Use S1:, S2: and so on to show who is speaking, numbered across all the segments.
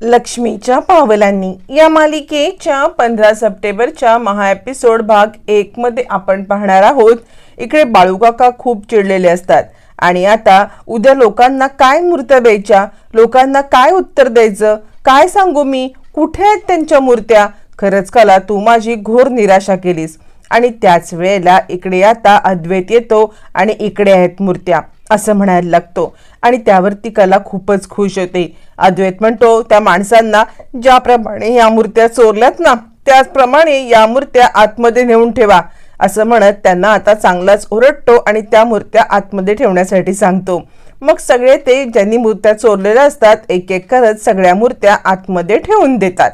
S1: लक्ष्मीच्या पावलांनी. या मालिकेच्या पंधरा सप्टेंबरच्या महा एपिसोड भाग एक मध्ये आपण पाहणार आहोत इकडे बाळूकाका खूप चिडलेले असतात. आणि आता उद्या लोकांना काय मूर्त्या द्यायच्या लोकांना काय उत्तर द्यायचं काय सांगू मी कुठे आहेत त्यांच्या मूर्त्या? खरंच कला तू माझी घोर निराशा केलीस. आणि त्याच वेळेला इकडे आता अद्वैत येतो आणि इकडे आहेत मूर्त्या. असं म्हणायला लागतो. आणि त्यावर ती कला खूपच खुश होते. अद्वैत म्हणतो त्या माणसांना ज्याप्रमाणे या मूर्त्या चोरल्यात ना त्याचप्रमाणे या मूर्त्या आतमध्ये नेऊन ठेवा असं म्हणत त्यांना आता चांगलाच ओरडतो आणि त्या मूर्त्या आतमध्ये ठेवण्यासाठी सांगतो. मग सगळे ते ज्यांनी मूर्त्या चोरलेल्या असतात एक एक करत सगळ्या मूर्त्या आतमध्ये ठेवून देतात.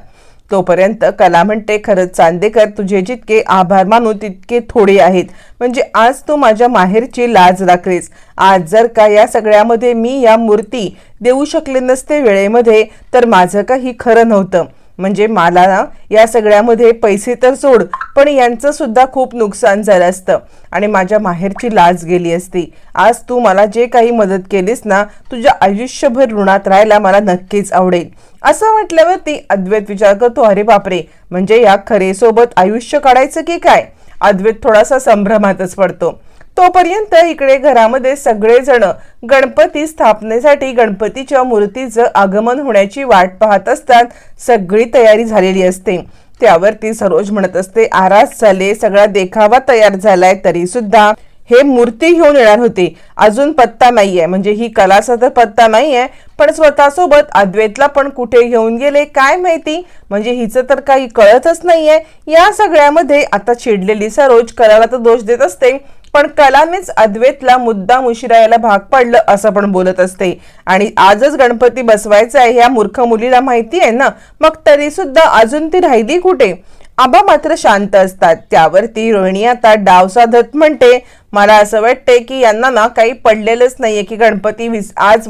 S1: तोपर्यंत कला म्हणते खरंच चांदेकर तुझे जितके आभार मानू तितके थोडे आहेत. म्हणजे आज तू माझ्या माहेरची लाज राखलीस. आज जर का या सगळ्यामध्ये मी या मूर्ती देऊ शकले नसते वेळेमध्ये तर माझं काही खरं नव्हतं. म्हणजे मला ना या सगळ्यामध्ये पैसे तर सोड पण यांचं सुद्धा खूप नुकसान झालं असतं. आणि माझ्या माहेरची लाज गेली असती. आज तू मला जे काही मदत केलीस ना तुझ्या आयुष्यभर ऋणात राहायला मला नक्कीच आवडेल. असं म्हटल्यावरती अद्वैत विचार करतो अरे बापरे! म्हणजे या खरेसोबत आयुष्य काढायचं की काय? अद्वैत थोडासा संभ्रमातच पडतो. तोपर्यंत इकडे घरामध्ये सगळेजण गणपती स्थापनेसाठी गणपतीच्या मूर्तीचं आगमन होण्याची वाट पाहत असतात. सगळी तयारी झालेली असते. त्यावरती सरोज म्हणत असते आरास झाले सगळा देखावा तयार झालाय तरी सुद्धा हे मूर्ती घेऊन येणार होते. अजून पत्ता नाहीये. म्हणजे ही कलाचा तर पत्ता नाहीये. पण स्वतःसोबत अद्वैतला पण कुठे घेऊन गेले काय माहिती? म्हणजे हिचं तर काही कळतच नाहीये. या सगळ्यामध्ये आता चिडलेली सरोज कलाला तर दोष देत असते. पण कलानेच अद्वैतला मुद्दाम उशिरा यायला भाग पडलं असं पण बोलत असते. आणि आजच गणपती बसवायचा आहे ह्या मूर्ख मुलीला माहिती आहे ना? मग तरी सुद्धा अजून ती राहिली कुठे? आबा मात्र शांत असतात. त्यावरती रोहिणी आता डाव साधत म्हणते मला असं वाटतंय की यांना ना काही पडलेलंच नाहीये की गणपती विस आज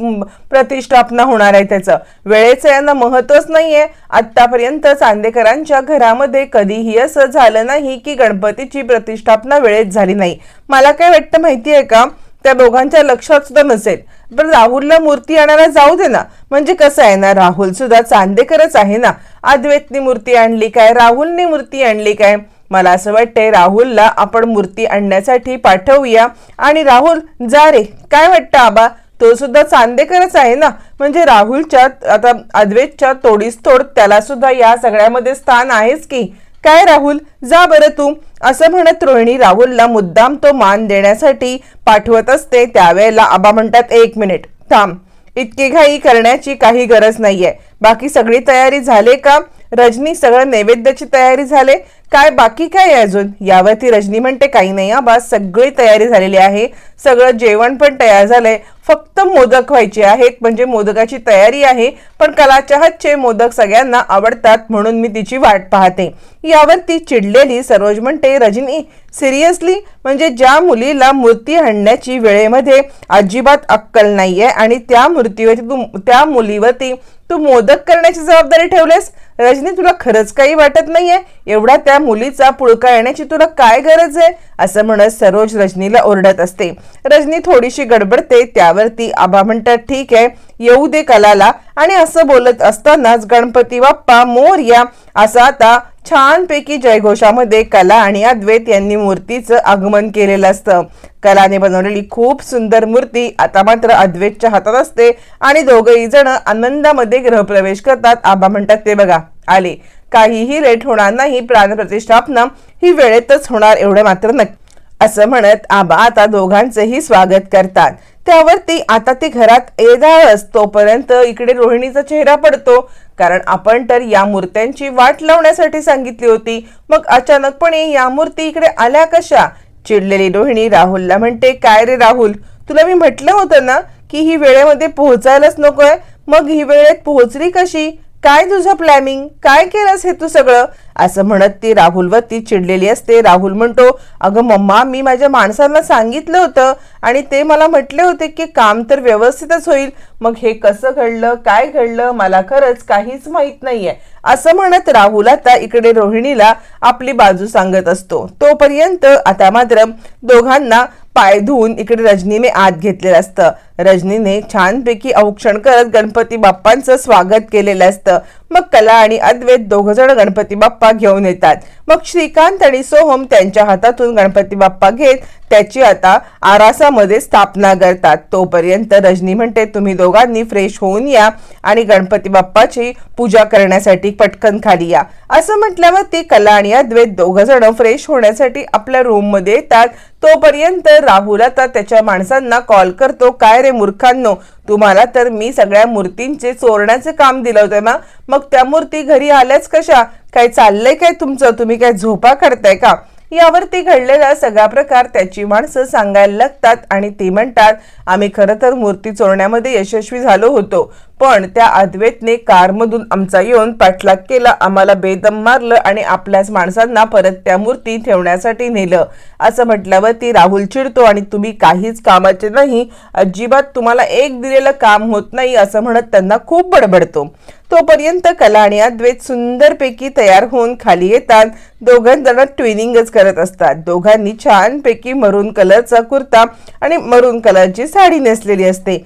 S1: प्रतिष्ठापना होणार आहे त्याचं. वेळेचं यांना महत्वच नाहीये. आतापर्यंत चांदेकरांच्या घरामध्ये कधीही असं झालं नाही की गणपतीची प्रतिष्ठापना वेळेत झाली नाही. मला काय वाटतं माहिती आहे का? त्या दोघांच्या लक्षात सुद्धा नसेल. पण राहुलला मूर्ती आणायला जाऊ दे ना. म्हणजे कसं आहे ना राहुल सुद्धा चांदेकरच आहे ना. अद्वैतनी मूर्ती आणली काय? राहुलने मूर्ती आणली काय? मला असं वाटतंय राहुलला आपण मूर्ती आणण्यासाठी पाठवूया. आणि राहुल जा रे. काय वाटतं आबा? तो सुद्धा चांदेकरच आहे ना? म्हणजे राहुलच्या आता अद्वेतच्या तोडीस तोड त्याला सुद्धा या सगळ्यामध्ये स्थान आहेच की. काय राहुल? जा बरं तू. असं म्हणत रोहिणी राहुलला मुद्दाम तो मान देण्यासाठी पाठवत असते. त्यावेळेला आबा म्हणतात एक मिनिट थांब. इतकी घाई करण्याची काही गरज नाहीये. बाकी सगळी तयारी झाले का? रजनी सगळं नैवेद्याची तयारी झाले? काय बाकी काय आहे अजून? यावरती रजनी म्हणते काही नाही आबा सगळी तयारी झालेली आहे. सगळं जेवण पण तयार झालंय. फक्त मोदक व्हायचे आहेत म्हणजे मोदकाची तयारी आहे पण कलाच्या हातचे मोदक सगळ्यांना आवडतात म्हणून मी तिची वाट पाहते. यावरती चिडलेली सरोज म्हणते रजनी सिरियसली? म्हणजे ज्या मुलीला मूर्ती आणण्याची वेळेमध्ये अजिबात अक्कल नाहीये आणि त्या मूर्तीवरती तू त्या मुलीवरती तू मोदक करण्याची जबाबदारी ठेवलेस? रजनी तुला खरंच काही वाटत नाहीये? एवढा त्या मुलीचा पुळका येण्याची तुला काय गरज आहे? असं म्हणत सरोज रजनीला ओरडत असते. रजनी थोडीशी गडबडते त्यावरती आबा म्हणतात ठीक आहे येऊ दे कलाला. आणि असं बोलत असतानाच गणपती बाप्पा मोर्या असा आता छानपैकी जयघोषामध्ये कला आणि अद्वैत यांनी मूर्तीचं आगमन केलेलं असतं. कलाने बनवलेली खूप सुंदर मूर्ती आता मात्र अद्वैतच्या हातात असते आणि दोघही जण आनंदामध्ये गृहप्रवेश करतात. आबा म्हणतात ते बघा आले. काहीही लेट होणार नाही प्राणप्रतिष्ठापना ही वेळेतच होणार एवढं मात्र नक्की. असं म्हणत आबा आता दोघांचेही स्वागत करतात. त्यावरती आता ती घरात येदाळच तोपर्यंत इकडे रोहिणीचा चेहरा पडतो. कारण आपण तर या मूर्त्यांची वाट लावण्यासाठी सांगितली होती. मग अचानकपणे या मूर्ती इकडे आल्या कशा? चिडलेली रोहिणी राहुलला म्हणते काय रे राहुल? तुला मी म्हटलं होतं ना की ही वेळेमध्ये पोहोचायलाच नकोय? मग ही वेळेत पोहोचली कशी? काय तुझं प्लॅनिंग काय केलंस हे तू सगळं? असं म्हणत ती राहुलवरती चिडलेली असते. राहुल म्हणतो अगं मम्मा मी माझ्या माणसांना सांगितलं होतं आणि ते मला म्हटले होते की काम तर व्यवस्थितच होईल. मग हे कसं घडलं? काय घडलं? मला खरंच काहीच माहीत नाहीये. असं म्हणत राहुल आता इकडे रोहिणीला आपली बाजू सांगत असतो. तोपर्यंत आता मात्र दोघांना पाय धुवून इकडे रजनीने आत घेतलेलं असतं. रजनीने छानपैकी औक्षण करत गणपती बाप्पांचं स्वागत केलेलं असतं. मग कला आणि अद्वैत दोघ जण गणपती बाप्पा घेऊन येतात. मग श्रीकांत आणि सोहम त्यांच्या हातातून गणपती बाप्पा घेत त्याची आता आरासामध्ये स्थापना करतात. तोपर्यंत रजनी म्हणते तुम्ही दोघांनी फ्रेश होऊन या आणि गणपती बाप्पाची पूजा करण्यासाठी पटकन खाली या. असं म्हटल्यावर ती कला आणि अद्वैत दोघ जण फ्रेश होण्यासाठी आपल्या रूममध्ये येतात. तोपर्यंत राहुल आता त्याच्या माणसांना कॉल करतो. काय रे मूर्खांनो? तुम्हाला तर मी सगळ्या मूर्तींचे चोरण्याचे काम दिलं होतं ना? मग त्या मूर्ती घरी आल्याच कशा? काय चाललंय काय तुमचं? तुम्ही काय झोपा करताय का? यावरती घडलेला सगळा प्रकार त्याची माणसं सांगायला लागतात आणि ती म्हणतात आम्ही खरं तर मूर्ती चोरण्यामध्ये यशस्वी झालो होतो. पण त्या अद्वैतने कारमधून आमचा येऊन पाठलाग केला. आम्हाला बेदम मारलं आणि आपल्याच माणसांना परत त्या मूर्ती ठेवण्यासाठी नेलं. असं म्हटल्यावर ती राहुल चिडतो आणि तुम्ही काहीच कामाचे नाही. अजिबात तुम्हाला एक दिलेलं काम होत नाही असं म्हणत त्यांना खूप बडबडतो. तोपर्यंत कला आणि अद्वैत सुंदरपैकी तयार होऊन खाली येतात. दोघांजण ट्विनिंगच करत असतात. दोघांनी छानपैकी मरून कलरचा कुर्ता आणि मरून कलरची साडी नेसलेली असते.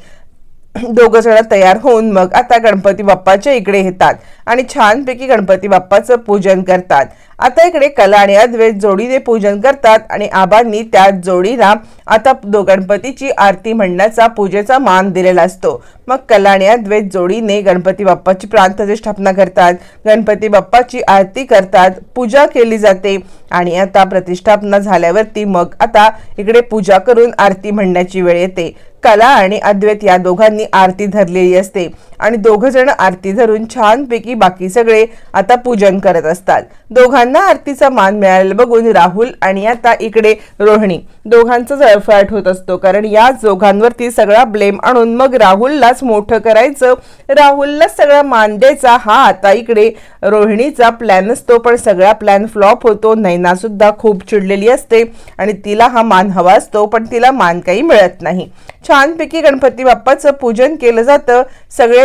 S1: दोघ जण तयार होऊन मग आता गणपती बाप्पाच्या इकडे येतात आणि छानपैकी गणपती बाप्पाचं पूजन करतात. आता इकडे कला आणि अद्वैत जोडीने पूजन करतात आणि आबांनी त्या जोडीला आता दो गणपतीची आरती म्हणण्याचा पूजेचा मान दिलेला असतो. मग कला आणि अद्वैत जोडीने गणपती बाप्पाची प्रांतप्रतिष्ठापना करतात. गणपती बाप्पाची आरती करतात पूजा केली जाते आणि आता प्रतिष्ठापना झाल्यावरती मग आता इकडे पूजा करून आरती म्हणण्याची वेळ येते. कला आणि अद्वैत या दोघांनी आरती धरलेली असते. आणि दोघ जण आरती धरून छानपैकी बाकी सगळे आता पूजन करत असतात. दोघांना आरतीचा मान मिळालेला बघून राहुल आणि आता इकडे रोहिणी. दोघांचा जळफाट होत असतो कारण या दोघांवरती सगळा ब्लेम आणून मग राहुललाच मोठं करायचं. राहुललाच सगळा मान द्यायचा हा आता इकडे रोहिणीचा प्लॅन असतो पण सगळा प्लॅन फ्लॉप होतो. नैना सुद्धा खूप चिडलेली असते आणि तिला हा मान हवा असतो पण तिला मान काही मिळत नाही. छानपैकी गणपती बाप्पाचं पूजन केलं जातं.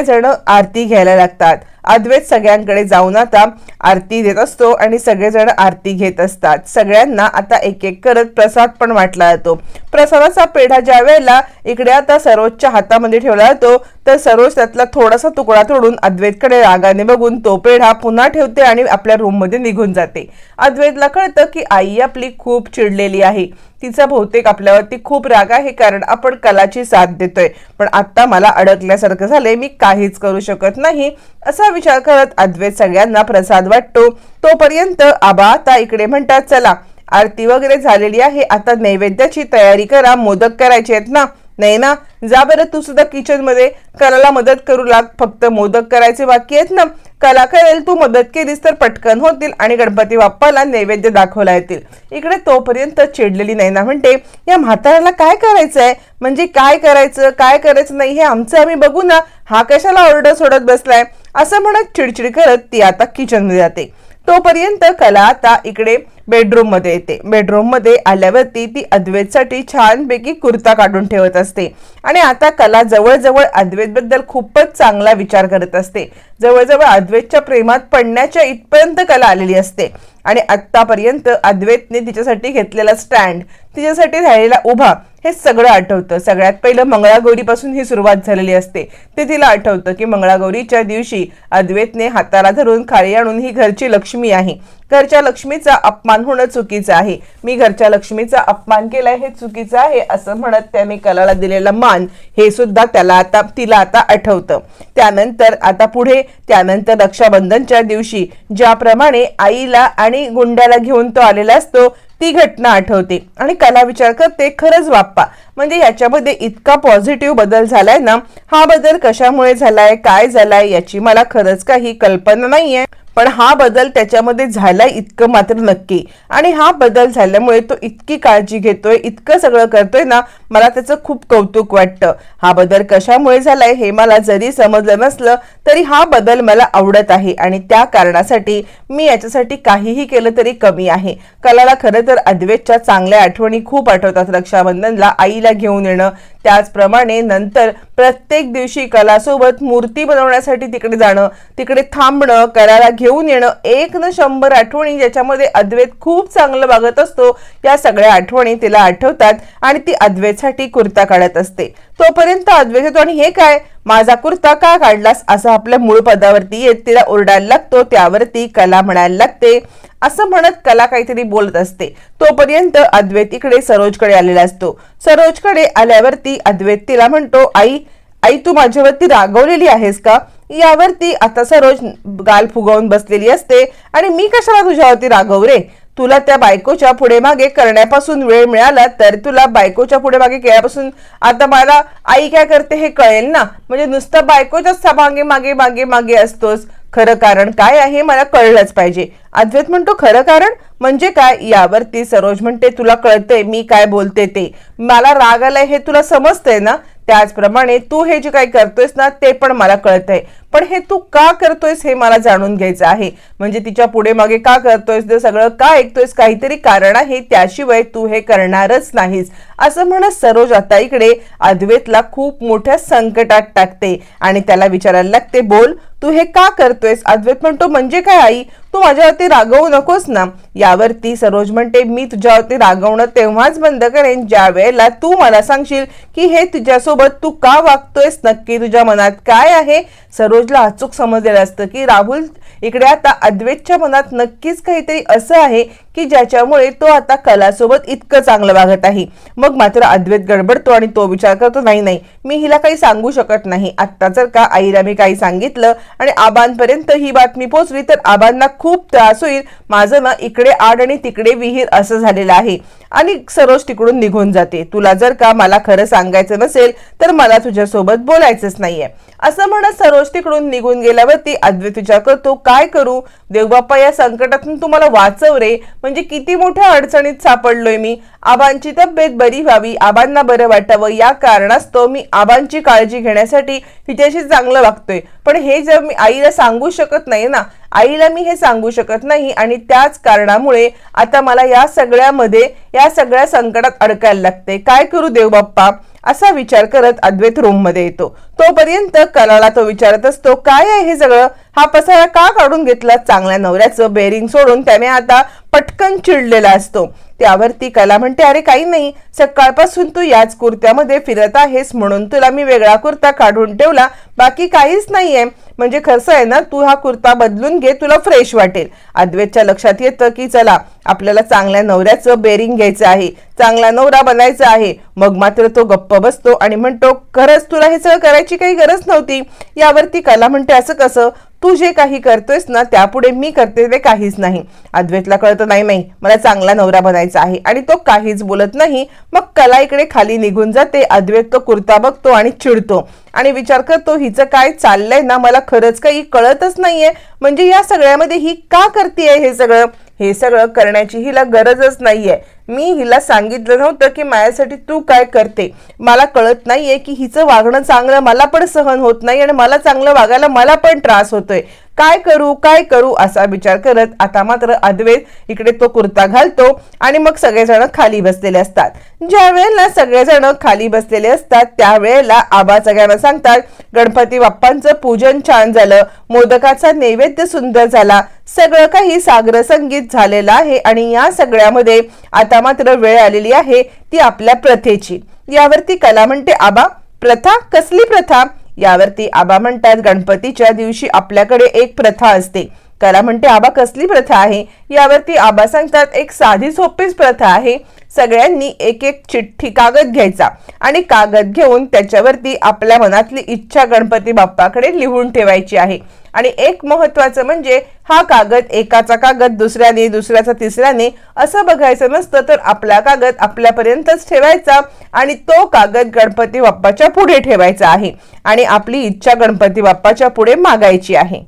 S1: सगळेजण आरती घ्यायला लागतात. अद्वैत सगळ्यांकडे जाऊन आता आरती देत असतो आणि सगळेजण आरती घेत असतात. सगळ्यांना आता एक एक करत प्रसाद पण वाटला जातो. प्रसादाचा पेढा ज्या वेळेला इकडे आता सरोजच्या हातामध्ये ठेवला जातो तर सरोज त्यातला थोडासा तुकडा तोडून अद्वैतकडे रागाने बघून तो पेढा पुन्हा ठेवते आणि आपल्या रूममध्ये निघून जाते. अद्वैतला कळतं की आई आपली खूप चिडलेली आहे. तिचा बहुतेक आपल्यावरती खूप राग आहे कारण आपण कलाची साथ देतोय. पण आत्ता मला अडकल्यासारखं झालंय मी काहीच करू शकत नाही असा विचार करत अद्वैत सगळ्यांना प्रसाद वाटतो. तोपर्यंत आबा आता इकडे म्हणतात चला आरती वगैरे झालेली आहे आता नैवेद्याची तयारी करा मोदक करायचे आहेत ना नाही ना? जा बरं तू सुद्धा किचनमध्ये. कलाला मदत करू लाग. फक्त मोदक करायचे बाकी आहेत ना. कला करेल तू मदत केलीस तर पटकन होतील आणि गणपती बाप्पाला नैवेद्य दाखवला येतील. इकडे तोपर्यंत चिडलेली नाही ना म्हणते या म्हाताऱ्याला काय करायचं आहे म्हणजे काय करायचं? काय करायचं नाही? हे आमचं आम्ही बघू ना. हा कशाला ऑर्डर सोडत बसलाय? असं म्हणत चिडचिड करत ती आता किचनमध्ये जाते. तोपर्यंत कला आता इकडे बेडरूममध्ये येते. बेडरूममध्ये आल्यावरती ती अद्वैतसाठी छानपैकी कुर्ता काढून ठेवत असते. आणि आता कला जवळजवळ अद्वैतबद्दल खूपच चांगला विचार करत असते. जवळजवळ अद्वैतच्या प्रेमात पडण्याच्या इथपर्यंत कला आलेली असते. आणि आत्तापर्यंत अद्वैतने तिच्यासाठी घेतलेला स्टँड तिच्यासाठी राहिलेला उभा हे सगळं आठवतं. सगळ्यात पहिलं मंगळागौरीपासून ही सुरुवात झालेली असते. ते तिला आठवतं की मंगळागौरीच्या दिवशी अद्वैतने हाताला धरून खाली आणून ही घरची लक्ष्मी आहे. घरच्या लक्ष्मीचा अपमान होणं चुकीचं आहे. मी घरच्या लक्ष्मीचा अपमान केलाय हे चुकीचं आहे असं म्हणत त्याने कलाला दिलेला मान हे सुद्धा त्याला आता तिला आता आठवतं. त्यानंतर आता पुढे त्यानंतर रक्षाबंधनच्या दिवशी ज्याप्रमाणे आईला आणि गुंड्याला घेऊन तो आलेला असतो ती घटना आठवते. आणि कला विचार करते खरंच बाप्पा म्हणजे याच्यामध्ये इतका पॉझिटिव्ह बदल झालाय ना हा बदल कशामुळे झालाय काय झालाय याची मला खरंच काही कल्पना नाहीये. पण हा बदल त्याच्यामध्ये झाला इतकं मात्र नक्की. आणि हा बदल झाल्यामुळे तो इतकी काळजी घेतोय इतकं सगळं करतोय ना मला त्याचं खूप कौतुक वाटतं. हा बदल कशामुळे झालाय हे मला जरी समजलं नसलं तरी हा बदल मला आवडत आहे. आणि त्या कारणासाठी मी याच्यासाठी काहीही केलं तरी कमी आहे. कलाला खरं तर अद्वैतच्या चांगल्या आठवणी खूप आठवतात रक्षाबंधनला आईला घेऊन येणं त्याचप्रमाणे नंतर प्रत्येक दिवशी कलासोबत मूर्ती बनवण्यासाठी तिकडे जाणं तिकडे थांबणं कलाला घेऊन येणं एक न शंभर आठवणी ज्याच्यामध्ये अद्वैत खूप चांगलं वागत असतो या सगळ्या आठवणी तिला आठवतात आणि ती अद्वैतसाठी कुर्ता काढत असते. तोपर्यंत अद्वैत येतो आणि हे काय? माझा कुर्ता का काढलास? असं आपल्या मूळ पदावरती येत तिला ओरडायला लागतो त्यावरती कला म्हणायला लागते. असं म्हणत कला काहीतरी बोलत असते. तोपर्यंत अद्वैत इकडे सरोजकडे आलेला असतो. सरोजकडे आल्यावरती अद्वैत तिला म्हणतो आई आई तू माझ्यावरती रागवलेली आहेस का? यावरती आता सरोज गाल फुगवून बसलेली असते आणि मी कशाला तुझ्यावरती रागव रे? तुला त्या बायकोच्या पुढे मागे करण्यापासून वेळ मिळाला तर तुला बायकोच्या पुढे मागे केल्यापासून आता मला आई काय करते हे कळेल ना? म्हणजे नुसतं बायकोच्याच मागे मागे मागे मागे असतोस. खरं कारण काय आहे मला कळलंच पाहिजे. अद्वैत म्हणतो खरं कारण म्हणजे काय? यावरती सरोज म्हणते तुला कळतंय मी काय बोलते ते. मला राग आलाय हे तुला समजतंय ना? त्याचप्रमाणे तू हे जे काही करतोयस ना ते पण मला कळतंय. पण हे तू का करतोयस हे मला जाणून घ्यायचं आहे. म्हणजे तिच्या पुढे मागे का करतोयस ते सगळं का ऐकतोयस काहीतरी कारण आहे त्याशिवाय तू हे करणारच नाहीस. असं म्हणत सरोज आता इकडे अद्वैतला खूप मोठ्या संकटात टाकते आणि त्याला विचारायला लागते बोल तू हे का करतोयस? अद्वैत म्हणतो म्हणजे काय आई? तू माझ्यावरती रागवू नकोस ना. यावरती सरोज म्हणते मी तुझ्यावरती रागवणं तेव्हाच बंद करेन ज्या वेळेला तू मला सांगशील की हे तुझ्यासोबत तू का वागतोयस? नक्की तुझ्या मनात काय आहे? सरोजला अचूक समजलेलं असतं की राहुल इकडे आता अद्वैतच्या मनात नक्कीच काहीतरी असं आहे की ज्याच्यामुळे तो आता कलासोबत इतकं चांगलं वागत आहे. मग मात्र अद्वैत गडबडतो आणि तो विचार करतो नाही नाही मी हिला काही सांगू शकत नाही. आत्ता जर का आईला मी काही सांगितलं आणि आबांपर्यंत ही बातमी पोचली तर आबांना खूप त्रास होईल. माझं ना इकडे आड आणि तिकडे विहीर असं झालेलं आहे. आणि सरोज तिकडून निघून जाते. तुला जर का मला खरं सांगायचं नसेल तर मला तुझ्यासोबत बोलायचंच नाहीये. असं म्हणत सरोज तिकडून निघून गेल्यावरती अद्वैत विचार करतो काय करू? देवबाप्पा या संकटातून तुम्हाला वाचव रे. म्हणजे किती मोठ्या अडचणीत सापडलोय मी. आबांची तब्येत बरी व्हावी आबांना बरं वाटावं. या कारणास्तव मी आबांची काळजी घेण्यासाठी हिच्याशी चांगलं वागतोय. पण हे जर मी आईला सांगू शकत नाही ना आईला मी हे सांगू शकत नाही आणि त्याच कारणामुळे आता मला या सगळ्यामध्ये या सगळ्या संकटात अडकायला लागते. काय करू देवबाप्पा असा विचार करत अद्वैत रूममध्ये येतो. तोपर्यंत कलाला तो विचारत असतो काय आहे हे सगळं? हा पसारा का काढून घेतला? चांगल्या नवऱ्याचं बेरिंग सोडून त्याने आता पटकन चिडलेला असतो. त्यावरती कला म्हणते अरे काही नाही. सकाळपासून तू याच कुर्त्यामध्ये फिरत आहेस म्हणून तुला मी वेगळा कुर्ता काढून ठेवला. बाकी काहीच नाहीये. म्हणजे खरं आहे ना तू हा कुर्ता बदलून घे तुला फ्रेश वाटेल. अद्वैतच्या लक्षात येतं की चला आपल्याला चांगल्या नवऱ्याचं बेरिंग घ्यायचं आहे. चांगला नवरा बनायचा आहे. मग मात्र तो गप्प बसतो आणि म्हणतो खरंच तुला हे सगळं करायचं काही गरज नव्हती. यावरती कला म्हणते असं कसं? तू जे काही करतोयस ना त्यापुढे मी करते ते काहीच नाही. अद्वैतला कळतं नाही नाही मला चांगला नवरा बनायचा आहे. आणि तो काहीच बोलत नाही. मग कला इकडे खाली निघून जाते. अद्वैत तो कुर्ता बघतो आणि चिडतो. आणि विचार करतो हिचं काय चाललंय ना मला खरंच काही कळतच नाहीये. म्हणजे या सगळ्यामध्ये ही का करते हे सगळं? हे सगळं करण्याची हिला गरजच नाहीये. मी हिला सांगितलं नव्हतं की माझ्यासाठी तू काय करते. मला कळत नाहीये की हिचं वागणं चांगलं मला पण सहन होत नाही आणि मला चांगलं वागायला मला पण त्रास होतोय. काय करू काय करू असा विचार करत आता मात्र अद्वैत इकडे तो कुर्ता घालतो आणि मग सगळेजण खाली बसलेले असतात. ज्या वेळेला सगळेजण खाली बसलेले असतात त्यावेळेला आबा सगळ्यांना सांगतात गणपती बाप्पांचं पूजन छान झालं मोदकाचा नैवेद्य सुंदर झाला सगळं काही सागर संगीत झालेलं आहे आणि या सगळ्यामध्ये आता मात्र वेळ आलेली आहे ती आपल्या प्रथेची. यावरती कला म्हणते आबा. प्रथा? कसली प्रथा? यावरती आबा म्हणतात गणपतीच्या दिवशी आपल्याकडे एक प्रथा असते. त्याला म्हणते आबा कसली प्रथा आहे? यावरती आबा सांगतात एक साधी सोपीच प्रथा आहे. सगळ्यांनी एक एक चिठ्ठी कागद घ्यायचा आणि कागद घेऊन त्याच्यावरती आपल्या मनातली इच्छा गणपती बाप्पाकडे लिहून ठेवायची आहे. आणि एक महत्वाचं म्हणजे हा कागद एकाचा कागद दुसऱ्याने दुसऱ्याचा तिसऱ्याने असं बघायचं नसतं तर आपला कागद आपल्यापर्यंतच ठेवायचा आणि तो कागद गणपती बाप्पाच्या पुढे ठेवायचा आहे आणि आपली इच्छा गणपती बाप्पाच्या पुढे मागायची आहे.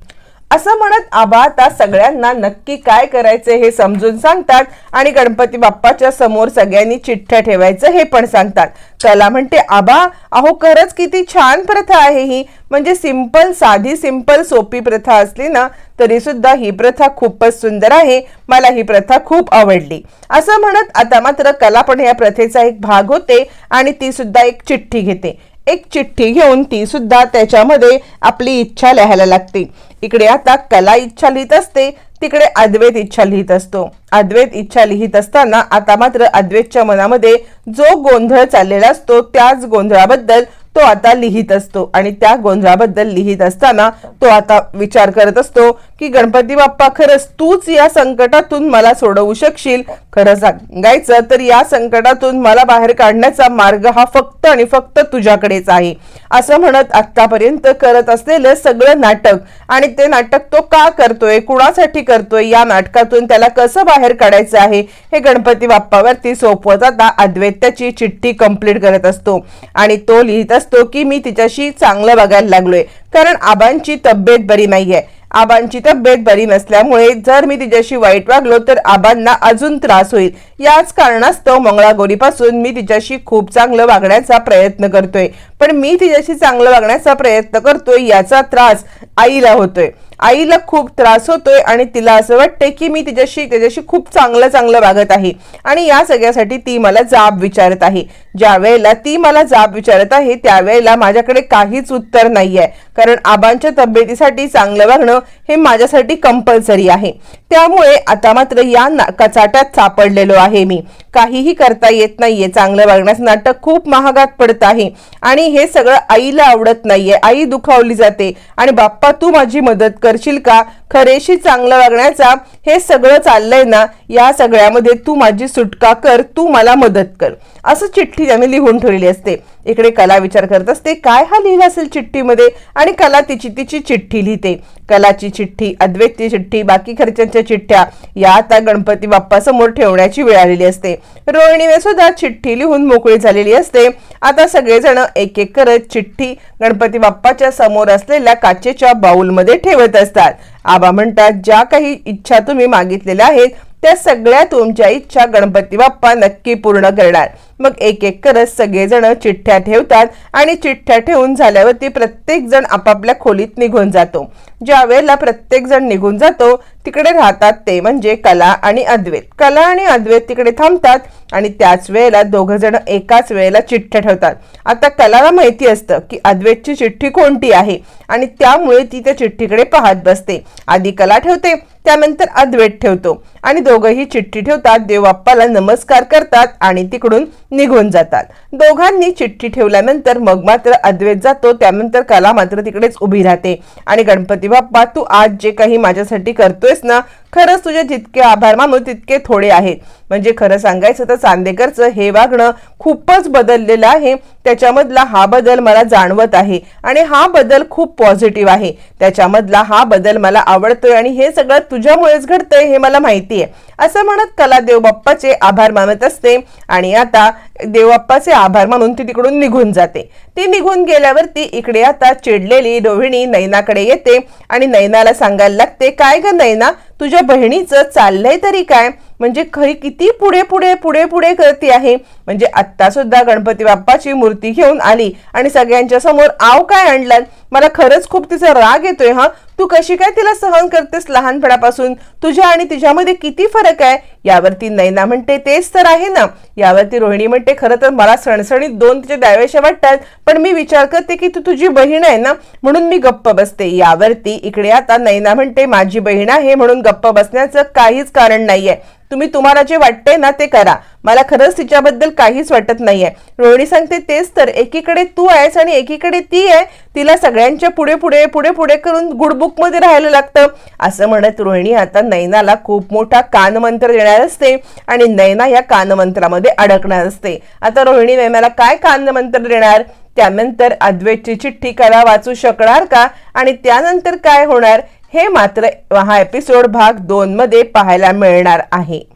S1: असं म्हणत आबा आता सगळ्यांना नक्की काय करायचे हे समजून सांगतात आणि गणपती बाप्पाच्या समोर सगळ्यांनी चिठ्ठ्या ठेवायचं हे पण सांगतात. कला म्हणते आबा अहो खरंच किती छान प्रथा आहे ही. म्हणजे सिंपल साधी सिंपल सोपी प्रथा असली ना तरी सुद्धा ही प्रथा खूपच सुंदर आहे. मला ही प्रथा खूप आवडली. असं म्हणत आता मात्र कला पण या प्रथेचा एक भाग होते आणि ती सुद्धा एक चिठ्ठी घेते. एक चिठ्ठी घेऊन ती सुद्धा त्याच्यामध्ये आपली इच्छा लिहायला लागते. इकडे आता कला इच्छा लिहित असते तिकडे अद्वैत इच्छा लिहित असतो. अद्वैत इच्छा लिहित असताना आता मात्र अद्वैतच्या मनामध्ये जो गोंधळ चाललेला असतो त्याच गोंधळाबद्दल तो आता लिहित असतो. आणि त्या गोंधळाबद्दल लिहित असताना तो आता विचार करत असतो की गणपती बाप्पा खरंच तूच या संकटातून मला सोडवू शकशील? खरं सांगायचं तर या संकटातून मला बाहेर काढण्याचा मार्ग हा फक्त आणि फक्त तुझ्याकडेच आहे. असं म्हणत आतापर्यंत करत असलेलं सगळं नाटक आणि ते नाटक तो का करतोय कुणासाठी करतोय या नाटकातून त्याला कसं बाहेर काढायचं आहे हे गणपती बाप्पावरती सोपवत आता अद्वैत्याची चिठ्ठी कंप्लीट करत असतो. आणि तो लिहित असतो की मी तिच्याशी चांगलं बघायला लागलोय कारण आबांची तब्येत बरी नाहीये. आबांची तब्येत बरी नसल्यामुळे जर मी तिच्याशी वाईट वागलो तर आबांना अजून त्रास होईल. याच कारणास्तव मंगळागौरीपासून मी तिच्याशी खूप चांगलं वागण्याचा प्रयत्न करतोय. पण मी तिच्याशी चांगलं वागण्याचा प्रयत्न करतोय याचा त्रास आईला होतोय. आईला खूप त्रास होतोय आणि तिला असं वाटतंय की मी तिच्याशी त्याच्याशी खूप चांगलं चांगलं वागत आहे. आणि या सगळ्यासाठी ती मला जाब विचारत आहे. ज्या वेळेला ती मला जाब विचारत आहे त्यावेळेला माझ्याकडे काहीच उत्तर नाहीये. कारण आबांच्या तब्येतीसाठी चांगलं वागणं हे माझ्यासाठी कंपल्सरी आहे. त्यामुळे आता मात्र या कचाट्यात सापडलेलो आहे मी. काहीही करता येत नाहीये. चांगलं वागण्यास नाटक खूप महागात पडत आहे. आणि हे सगळं आईला आवडत नाहीये. आई दुखावली जाते. आणि बाप्पा तू माझी मदत कर. करशील का? खरेशी चांगलं वागण्याचा हे सगळं चाललंय ना या सगळ्यामध्ये तू माझी सुटका कर तू मला मदत कर. असं चिठ्ठी त्याने लिहून ठेवलेली असते. इकडे कला विचार करत असते काय हा लिहिला असेल चिठ्ठीमध्ये? आणि कला तिची तिची चिठ्ठी लिहिते. कलाची चिठ्ठी अद्वैतची चिठ्ठी बाकी खर्चांच्या चिठ्ठ्या या आता गणपती बाप्पा समोर ठेवण्याची वेळ आलेली असते. रोहिणीने सुद्धा चिठ्ठी लिहून मोकळी झालेली असते. आता सगळेजण एक एक करत चिठ्ठी गणपती बाप्पाच्या समोर असलेल्या काचेच्या बाऊलमध्ये ठेवत असतात. आबा म्हणतात ज्या काही इच्छा तुम्ही मागितलेल्या आहेत त्या सगळ्या तुमच्या इच्छा गणपती बाप्पा नक्की पूर्ण करणार. मग एक एक करत सगळेजण चिठ्ठ्या ठेवतात आणि चिठ्ठ्या ठेवून झाल्यावरती प्रत्येक जण आपापल्या खोलीत निघून जातो. ज्या वेळेला प्रत्येक जण निघून जातो तिकडे राहतात ते म्हणजे कला आणि अद्वैत. कला आणि अद्वैत तिकडे थांबतात आणि त्याच वेळेला दोघ जण एकाच वेळेला चिठ्ठ्या ठेवतात. आता कलाला माहिती असतं की अद्वैतची चिठ्ठी कोणती आहे आणि त्यामुळे ती त्या चिठ्ठीकडे पाहत बसते. आधी कला ठेवते त्यानंतर अद्वैत ठेवतो आणि दोघंही चिठ्ठी ठेवतात देवबाप्पाला नमस्कार करतात आणि तिकडून निघून जातात. दोघांनी चिठ्ठी ठेवल्यानंतर मग मात्र अद्वैत जातो त्यानंतर कला मात्र तिकडेच उभी राहते. आणि गणपती बाप्पा तू आज जे काही माझ्यासाठी करतोयस ना खरंच तुझे जितके आभार मानू तितके थोडे आहेत. म्हणजे खरं सांगायचं तर चांदेकरचं हे वागणं खूपच बदललेलं आहे. त्याच्यामधला हा बदल मला जाणवत आहे. आणि हा बदल खूप पॉझिटिव्ह आहे. त्याच्यामधला हा बदल मला आवडतोय आणि हे सगळं तुझ्यामुळेच घडतंय हे मला माहिती आहे असं म्हणत कलादेव बाप्पाचे आभार मानत असते. आणि आता देवबाप्पाचे आभार मानून ती तिकडून निघून जाते. ती निघून गेल्यावरती इकडे आता चिडलेली रोहिणी नैनाकडे येते आणि नैनाला सांगायला लागते काय ग नैना तुझ्या बहिणीचं चाललंय तरी काय? म्हणजे खरी किती पुढे पुढे पुढे पुढे करते आहे? म्हणजे आत्ता सुद्धा गणपती बाप्पाची मूर्ती घेऊन आली आणि सगळ्यांच्या समोर आव काय आणलात? मला खरंच खूप तिचा राग येतोय हा. तू कशी काय तिला सहन करतेस लहानपणापासून? तुझ्या आणि तिच्यामध्ये किती फरक आहे? यावरती नैना म्हणते तेच तर आहे ना. यावरती रोहिणी म्हणते खरं तर मला सणसणीत दोन तिच्या द्याव्याशा वाटतात पण मी विचार करते की तू तुझी बहीण आहे ना म्हणून मी गप्प बसते. यावरती इकडे आता नैना म्हणते माझी बहीण आहे म्हणून गप्प बसण्याचं काहीच कारण नाहीये. तुम्ही तुम्हाला जे वाटते ना ते करा. मला खरंच तिच्याबद्दल काहीच वाटत नाहीये. रोहिणी सांगते तेच तर एकीकडे तू आहेस आणि एकीकडे ती आहे. तिला सगळ्यांच्या पुढे पुढे पुढे पुढे करून गुडबुकमध्ये राहायला लागतं. असं म्हणत रोहिणी आता नैनाला खूप मोठा कानमंत्र देणार असते आणि नैना या कानमंत्रामध्ये अडकणार असते. आता रोहिणी नैनाला काय कानमंत्र देणार? त्यानंतर अद्वैतची चिठ्ठी करा वाचू शकणार का? आणि त्यानंतर काय होणार? हे मात्र हा एपिसोड भाग दोन मध्ये पाहायला मिळणार आहे.